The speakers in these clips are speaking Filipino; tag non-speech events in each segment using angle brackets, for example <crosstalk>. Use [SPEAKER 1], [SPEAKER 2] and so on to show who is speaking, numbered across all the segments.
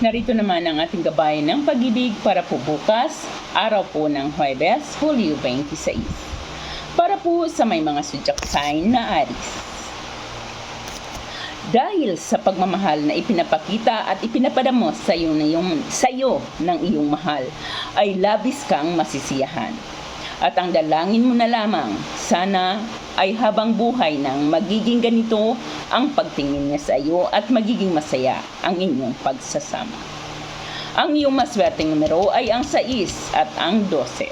[SPEAKER 1] Narito naman ang ating gabayan ng pag-ibig para po bukas, araw po ng Huwebes, Hulyo 26. Para po sa may mga zodiac sign na Aris. Dahil sa pagmamahal na ipinapakita at ipinapadamo sa iyo, na iyong, sa iyo ng iyong mahal, ay labis kang masisiyahan. At ang dalangin mo na lamang, sana ay habang buhay nang magiging ganito ang pagtingin niya sa iyo at magiging masaya ang inyong pagsasama. Ang iyong maswerteng numero ay ang 6 at ang 12.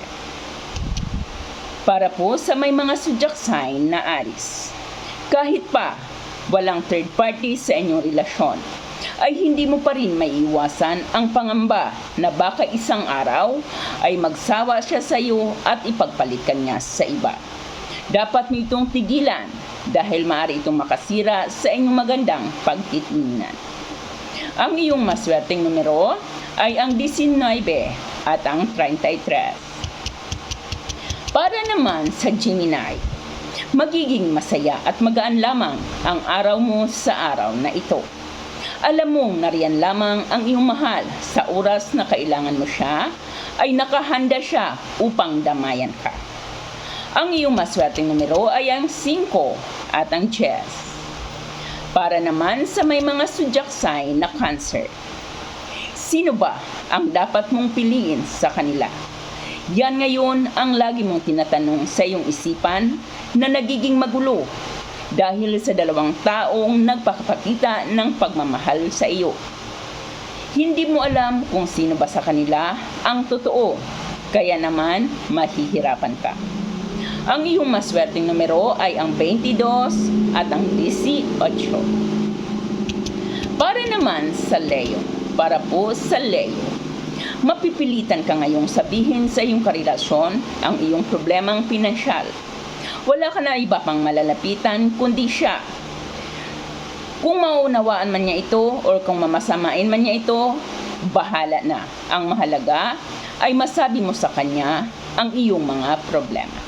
[SPEAKER 1] Para po sa may mga zodiac sign na Aris. Kahit pa walang third party sa inyong relasyon, ay hindi mo pa rin maiiwasan ang pangamba na baka isang araw ay magsawa siya sa iyo at ipagpalit ka niya sa iba. Dapat mo itong tigilan dahil maaari itong makasira sa inyong magandang pagtitinginan. Ang iyong maswerteng numero ay ang 19 at ang 33. Para naman sa Gemini, magiging masaya at magaan lamang ang araw mo sa araw na ito. Alam mong nariyan lamang ang iyong mahal sa oras na kailangan mo siya, ay nakahanda siya upang damayan ka. Ang iyong maswerteng numero ay ang 5 at ang chess. Para naman sa may mga sign na cancer. Sino ba ang dapat mong piliin sa kanila? Yan ngayon ang lagi mong tinatanong sa iyong isipan na nagiging magulo dahil sa dalawang taong nagpakapakita ng pagmamahal sa iyo. Hindi mo alam kung sino ba sa kanila ang totoo, kaya naman mahihirapan ka. Ang iyong maswerteng numero ay ang 22 at ang 18. Para naman sa Leo, para po sa Leo, mapipilitan ka ngayong sabihin sa iyong karelasyon ang iyong problemang pinansyal. Wala ka na iba pang malalapitan kundi siya. Kung maunawaan man niya ito or kung mamasamain man niya ito, bahala na. Ang mahalaga ay masabi mo sa kanya ang iyong mga problema.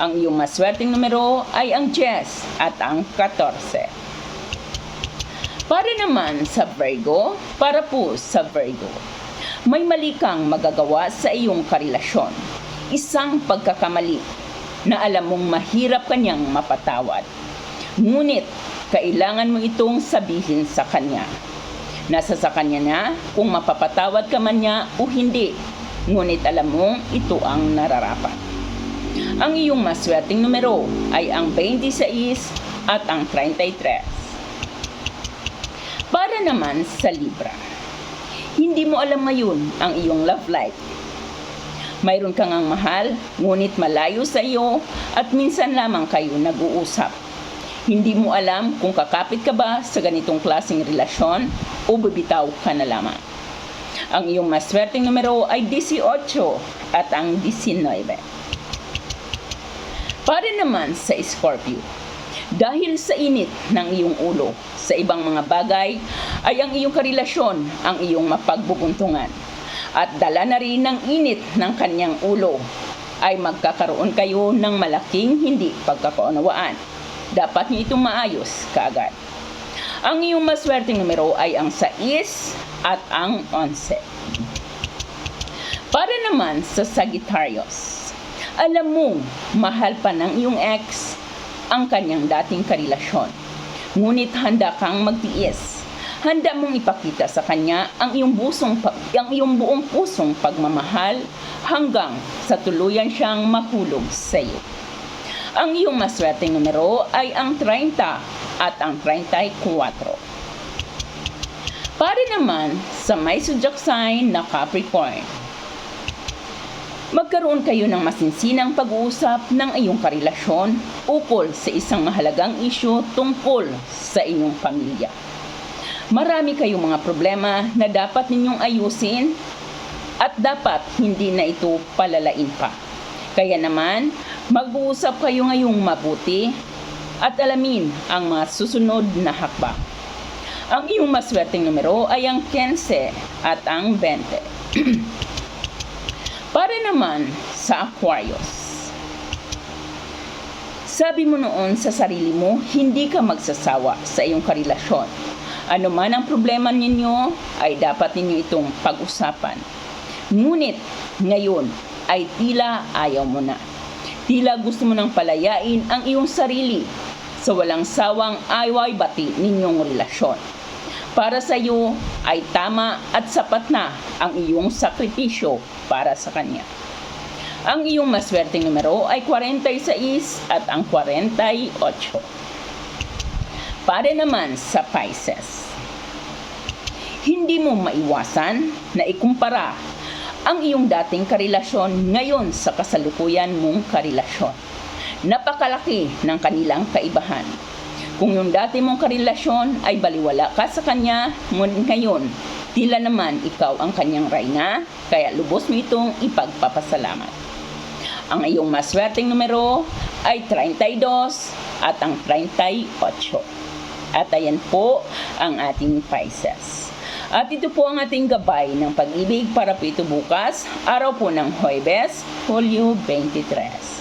[SPEAKER 1] Ang iyong maswerteng numero ay ang 10 at ang 14. Para naman sa Virgo, para po sa Virgo, may mali kang magagawa sa iyong karelasyon. Isang pagkakamali na alam mong mahirap kanyang mapatawad. Ngunit, kailangan mo itong sabihin sa kanya. Nasa sa kanya na kung mapapatawad ka man niya o hindi. Ngunit alam mong ito ang nararapat. Ang iyong maswerteng numero ay ang 26 at ang 33. Para naman sa Libra. Hindi mo alam ngayon ang iyong love life. Mayroon kang ang mahal, ngunit malayo sa iyo at minsan lamang kayo nag-uusap. Hindi mo alam kung kakapit ka ba sa ganitong klaseng relasyon o bibitaw ka na lamang. Ang iyong maswerteng numero ay 18 at ang 19. Para naman sa Scorpio, dahil sa init ng iyong ulo sa ibang mga bagay, ay ang iyong karelasyon ang iyong mapagbubuntungan. At dala na rin ng init ng kanyang ulo, ay magkakaroon kayo ng malaking hindi pagkakaunawaan. Dapat niyo itong maayos kaagad. Ang iyong maswerteng numero ay ang 6 at ang 11. Para naman sa Sagittarius, alam mo, mahal pa ng iyong ex ang kanyang dating karelasyon. Ngunit handa kang magtiis. Handa mong ipakita sa kanya ang iyong busong ang iyong buong pusong pagmamahal hanggang sa tuluyan siyang mahulog sa iyo. Ang iyong maswerteng numero ay ang 30 at ang 34. Para naman sa may zodiac sign na Capricorn, magkaroon kayo ng masinsinang pag-uusap ng iyong karelasyon ukol sa isang mahalagang isyu tungkol sa inyong pamilya. Marami kayong mga problema na dapat ninyong ayusin at dapat hindi na ito palalain pa. Kaya naman, mag-uusap kayo ngayong mabuti at alamin ang mga susunod na hakbang. Ang iyong maswerteng numero ay ang 15 at ang 20. <clears throat> Para naman sa Aquarius. Sabi mo noon sa sarili mo, hindi ka magsasawa sa iyong karelasyon. Ano man ang problema ninyo, ay dapat ninyo itong pag-usapan. Ngunit ngayon ay tila ayaw mo na. Tila gusto mo nang palayain ang iyong sarili sa walang sawang ayway bati ninyong relasyon. Para sa iyo ay tama at sapat na ang iyong sakripisyo para sa kanya. Ang iyong maswerteng numero ay 46 at ang 48. Para naman sa Pisces. Hindi mo maiwasan na ikumpara ang iyong dating karelasyon ngayon sa kasalukuyan mong karelasyon. Napakalaki ng kanilang kaibahan. Kung yung dati mong karelasyon ay baliwala ka sa kanya, ngayon, tila naman ikaw ang kanyang reyna, kaya lubos mo itong ipagpapasalamat. Ang iyong maswerteng numero ay 32 at ang 38. At ayan po ang ating Pisces. At ito po ang ating gabay ng pag-ibig para po ito bukas, araw po ng Huwebes, Hulyo 23.